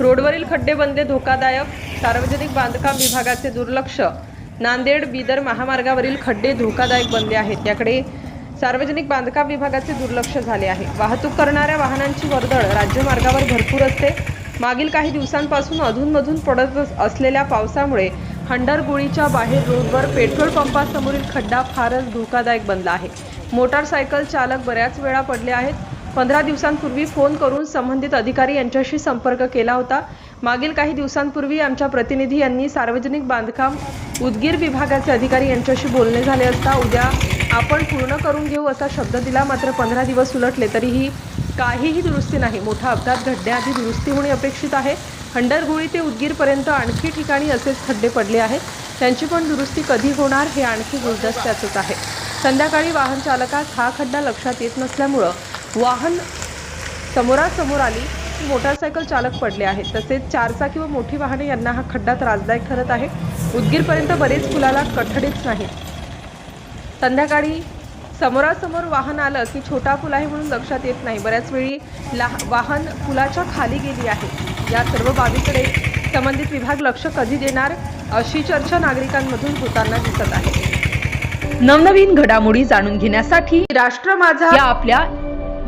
रोडवरील खड्डे बंदे धोकादायक सार्वजनिक बांधकाम विभागाचे दुर्लक्ष. नांदेड बिदर महामार्गावरील खड्डे धोकादायक बनले आहेत. त्याकडे सार्वजनिक बांधकाम विभागाचे दुर्लक्ष झाले आहे. वाहतूक करणाऱ्या वाहनांची वर्दळ राज्यमार्गावर भरपूर असते. मागील काही दिवसांपासून अधूनमधून पडत असलेल्या पावसामुळे हंडरगुळीच्या बाहेर रोडवर पेट्रोल पंपासमोरील खड्डा फारच धोकादायक बनला आहे. मोटारसायकल चालक बऱ्याच वेळा पडले आहेत. पंधरा दिवसांपूर्वी फोन करून संबंधित अधिकारी यांच्याशी संपर्क केला होता. मागील काही दिवसांपूर्वी आमच्या प्रतिनिधी यांनी सार्वजनिक बांधकाम उदगीर विभागाचे अधिकारी यांच्याशी बोलणे झाले असता उद्या आपण पूर्ण करून घेऊ असा शब्द दिला. मात्र पंधरा दिवस उलटले तरीही काहीही दुरुस्ती नाही. मोठा अपघात घडण्याआधी दुरुस्ती होणे अपेक्षित आहे. हंडरगुळी ते उदगीरपर्यंत आणखी ठिकाणी असेच खड्डे पडले आहेत. त्यांची पण दुरुस्ती कधी होणार हे आणखी गुलदस्त्याचंच आहे. संध्याकाळी वाहन चालकास हा खड्डा लक्षात येत नसल्यामुळं वाहन समोरासमोर आली मोटारसायकल चालक पडले आहेत. तसेच चारचाकी व मोठी वाहने यांना हा खड्डा त्रासदायक ठरत आहे. उदगीरपर्यंत बरेच पुलाला कठडीच नाही. संध्याकाळी समोरासमोर वाहन आलं की छोटा पूल आहे म्हणून लक्षात येत नाही. बऱ्याच वेळी ला वाहन पुलाच्या खाली गेली आहे. या सर्व बाबीकडे संबंधित विभाग लक्ष कधी देणार अशी चर्चा नागरिकांमधून होताना दिसत आहे. नवनवीन घडामोडी जाणून घेण्यासाठी राष्ट्र माझा या आपल्या